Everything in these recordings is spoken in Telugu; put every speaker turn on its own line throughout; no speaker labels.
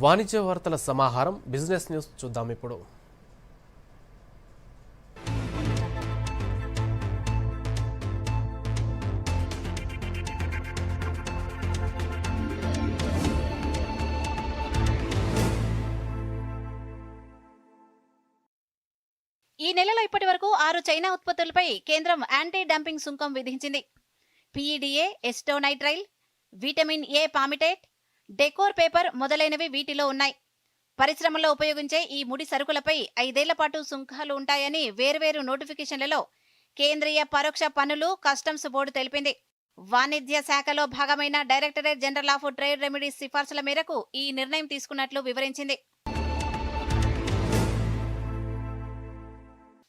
వాణిజ్య వార్తల సమాహారం బిజినెస్ న్యూస్ చూద్దాం ఇప్పుడు.
ఈ నెలలో ఇప్పటి వరకు ఆరు చైనా ఉత్పత్తులపై కేంద్రం యాంటీ డంపింగ్ సుంకం విధించింది. PEDA acetonitrile vitamin A palmitate decor paper మొదలైనవి వీటిలో ఉన్నాయి. పరిశ్రమలో ఉపయోగించే ఈ ముడి సరుకులపై ఐదేళ్ళ పాటు సుంకాలు ఉంటాయని వేర్వేరు నోటిఫికేషన్లలో కేంద్రీయ పరోక్ష పన్నులు కస్టమ్స్ బోర్డు తెలిపింది. వాణిజ్య శాఖలో భాగమైన directorate general of trade remedies సిఫార్సుల మేరకు ఈ నిర్ణయం తీసుకున్నట్లు వివరించింది.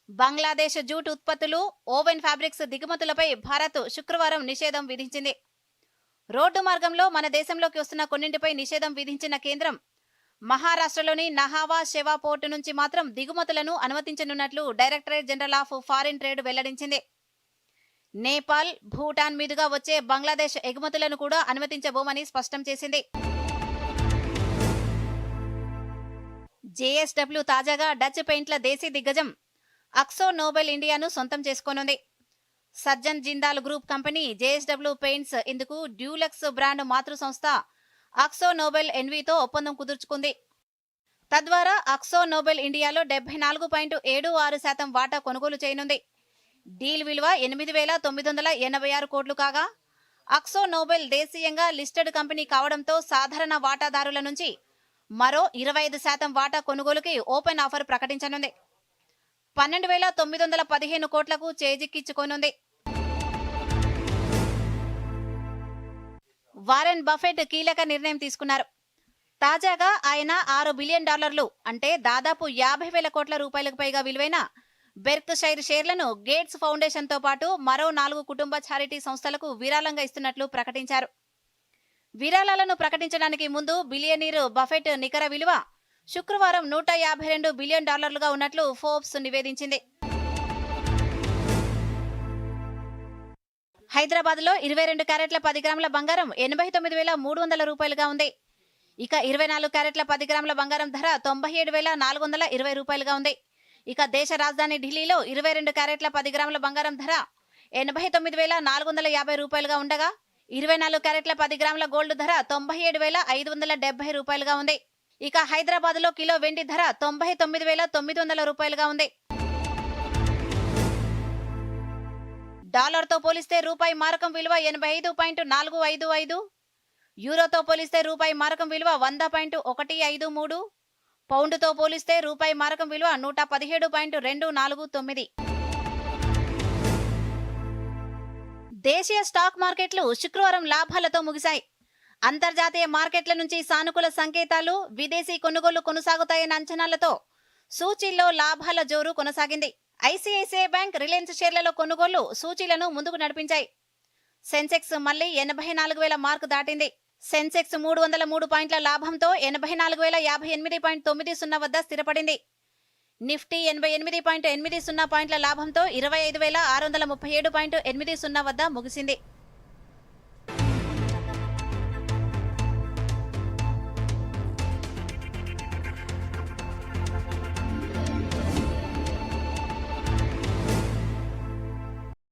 బంగ్లాదేశ్ జూట్ ఉత్పత్తులు ఓవెన్ ఫ్యాబ్రిక్స్ దిగుమతులపై భారత్ శుక్రవారం నిషేధం విధించింది. రోడ్డు మార్గంలో మన దేశంలోకి వస్తున్న కొన్నింటిపై నిషేధం విధించిన కేంద్రం మహారాష్ట్రలోని నహావా షెవా పోర్టు నుంచి మాత్రం దిగుమతులను అనుమతించనున్నట్లు directorate general of foreign trade వెల్లడించింది. నేపాల్ భూటాన్ మీదుగా వచ్చే బంగ్లాదేశ్ ఎగుమతులను కూడా అనుమతించబోమని స్పష్టం చేసింది. జేఎస్డబ్ల్యూ తాజాగా డచ్ పెయింట్ల దేశీ దిగ్గజం అక్సో నోబెల్ ఇండియాను సొంతం చేసుకోనుంది. Sajjan Jindal group company JSW paints ఇందుకు డ్యూలెక్స్ బ్రాండ్ మాతృ సంస్థ అక్సో నోబెల్ ఎన్వీతో ఒప్పందం కుదుర్చుకుంది. తద్వారా అక్సో నోబెల్ ఇండియాలో డెబ్బై నాలుగు పాయింట్ ఏడు ఆరు శాతం వాటా కొనుగోలు చేయనుంది. డీల్ విలువ ఎనిమిది వేల తొమ్మిది వందల ఎనభై ఆరు కోట్లు కాగా అక్సో నోబెల్ దేశీయంగా లిస్టెడ్ కంపెనీ కావడంతో సాధారణ వాటాదారుల నుంచి మరో ఇరవై ఐదు శాతం వాటా కొనుగోలుకి ఓపెన్ ఆఫర్ ప్రకటించనుంది. పన్నెండు వేల తొమ్మిది వందల పదిహేను కోట్లకు చేజిక్కించుకోనుంది వారెన్ బఫెట్ కీలక నిర్ణయం తీసుకున్నారు. తాజాగా ఆయన ఆరు బిలియన్ డాలర్లు అంటే దాదాపు యాభై వేల కోట్ల రూపాయలకు పైగా విలువైన బెర్క్ షైర్ షేర్లను గేట్స్ ఫౌండేషన్తో పాటు మరో నాలుగు కుటుంబ ఛారిటీ సంస్థలకు విరాళంగా ఇస్తున్నట్లు ప్రకటించారు. విరాళాలను ప్రకటించడానికి ముందు బిలియనీరు బఫెట్ నికర విలువ శుక్రవారం నూట యాభై రెండు బిలియన్ డాలర్లుగా ఉన్నట్లు ఫోర్బ్స్ నివేదించింది. హైదరాబాద్లో ఇరవై రెండు క్యారెట్ల పది గ్రాముల బంగారం ఎనభై తొమ్మిది వేల మూడు వందల రూపాయలుగా ఉంది. ఇక ఇరవై నాలుగు క్యారెట్ల పది గ్రాముల బంగారం ధర తొంభై ఏడు వేల నాలుగు వందల ఇరవై రూపాయలుగా ఉంది. ఇక దేశ రాజధాని ఢిల్లీలో ఇరవై రెండు క్యారెట్ల పది గ్రాముల బంగారం ధర ఎనభై తొమ్మిది వేల నాలుగు వందల యాభై రూపాయలుగా ఉండగా ఇరవై నాలుగు క్యారెట్ల పది గ్రాముల గోల్డ్ ధర తొంభై ఏడు వేల ఐదు వందల డెబ్బై రూపాయలుగా ఉంది. ఇక హైదరాబాద్లో కిలో వెండి ధర తొంభై తొమ్మిది వేల తొమ్మిది వందల రూపాయలుగా ఉంది. డాలర్తో పోలిస్తే రూపాయి మారకం విలువ ఎనభై ఐదు పాయింట్ నాలుగు ఐదు ఐదు. యూరోతో పోలిస్తే రూపాయి మారకం విలువ వంద పాయింట్ ఒకటి ఐదు మూడు. పౌండ్తో పోలిస్తే రూపాయి మారకం విలువ నూట పదిహేడు పాయింట్ రెండు నాలుగు తొమ్మిది. దేశీయ స్టాక్ మార్కెట్లు శుక్రవారం లాభాలతో ముగిశాయి. అంతర్జాతీయ మార్కెట్ల నుంచి సానుకూల సంకేతాలు విదేశీ కొనుగోలు కొనసాగుతాయన్న అంచనాలతో సూచీల్లో లాభాల జోరు కొనసాగింది. ఐసిఐసిఐ బ్యాంక్ రిలయన్స్ షేర్లలో కొనుగోలు సూచీలను ముందుకు నడిపించాయి. సెన్సెక్స్ మళ్ళీ ఎనభై నాలుగు వేల మార్కు దాటింది. సెన్సెక్స్ మూడు వందల మూడు పాయింట్ల లాభంతో ఎనభై నాలుగు వేల యాభై ఎనిమిది పాయింట్ తొమ్మిది సున్నా వద్ద స్థిరపడింది. నిఫ్టీ ఎనభై ఎనిమిది పాయింట్ ఎనిమిది సున్నా పాయింట్ల లాభంతో ఇరవై ఐదు వేల ఆరు వందల ముప్పై ఏడు పాయింట్ ఎనిమిది సున్నా వద్ద ముగిసింది.